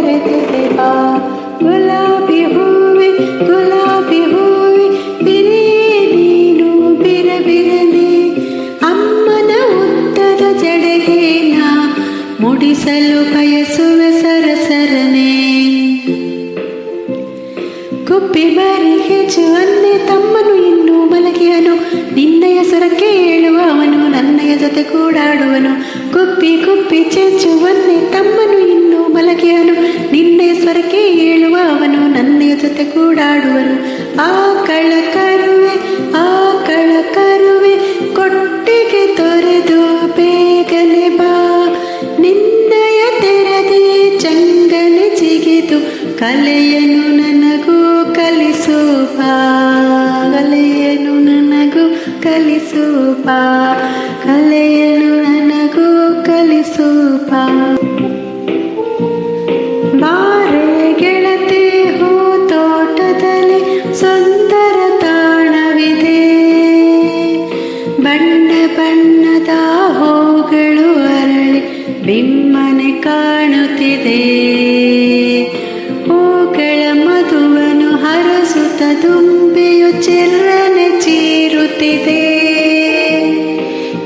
ಕರೆದಿದೆ ಬಾ ಗುಲಾಬಿ ಹೂವೆ ಗುಲಾಬಿ ನೀನು ಬಿರಬಿರನೆ ಅಮ್ಮನ ಉದ್ದದ ಜಡೆಗೆ ನಾ ಮುಡಿಸಲು ಬಯಸುವೆ ಸರಸರನೆ. ಕುಪ್ಪಿ ಬಾರಿ ಹೆಚ್ಚು ತಮ್ಮನು, ಇನ್ನೂ ಮಲಗಿಯನು. ನಿನ್ನಯ ಸ್ವರಕ್ಕೆ ಹೇಳುವ ಅವನು ನನ್ನಯ ಜೊತೆ ಕೂಡಾಡುವನು. ಕುಪ್ಪಿ ಕುಪ್ಪಿ ಚೆಚ್ಚುವನ್ನೆ ತಮ್ಮನು ಇನ್ನೂ ಮಲಗಿಯನು ನಿನ್ನೆ ಸ್ವರಕ್ಕೆ ಏಳುವ ಅವನು ನನ್ನೆಯ ಜೊತೆ ಕೂಡಾಡುವನು. ಆಕಳ ಕರುವೆ ಆಕಳ ಕರುವೆ ಕೊಟ್ಟಿಗೆ ತೊರೆದು ಬೇಗನೆ ಬಾ. ನಿನ್ನಯ ತೆರೆದಿ ಚಂಗನೆ ಜಿಗಿದು ಕಲೆಯನು ನನಗೂ ಕಲಿಸು ಬಾ. ಕಲೆಯನು ನನಗೂ ಕಲಿಸು ಬಾ. ಕಲೆಯನು ಬಿಮ್ಮನೆ ಕಾಣುತ್ತಿದೆ. ಹೂಗಳ ಮಧುವನು ಹರಸುತ್ತ ದುಂಬಿಯು ಚಿರನೆ ಚೀರುತ್ತಿದೆ.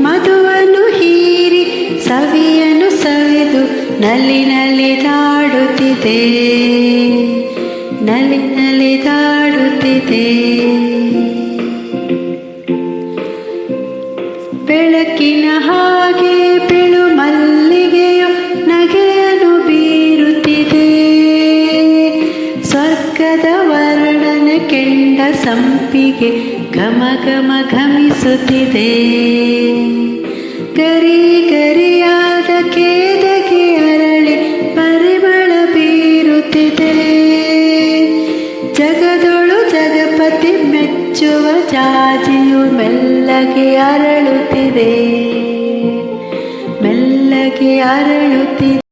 ಮಧುವನು ಹೀರಿ ಸವಿಯನು ಸವಿದು ನಲ್ಲಿ ನಲ್ಲಿ ದಾಡುತ್ತಿದೆ. ನಲ್ಲಿ ನಲಿದಾಡುತ್ತಿದೆ ಬೆಳಕಿನ ಸಂಪಿಗೆ ಘಮ ಘಮ ಘಮಿಸುತ್ತಿದೆ. ಕರಿ ಕರಿಯಾದ ಕೇದಗೆ ಅರಳಿ ಪರಿಮಳ ಬೀರುತ್ತಿದೆ. ಜಗದೊಳು ಜಗಪತಿ ಮೆಚ್ಚುವ ಜಾಜಿಯು ಮೆಲ್ಲಗೆ ಅರಳುತ್ತಿದೆ. ಮೆಲ್ಲಗೆ ಅರಳುತ್ತಿದೆ.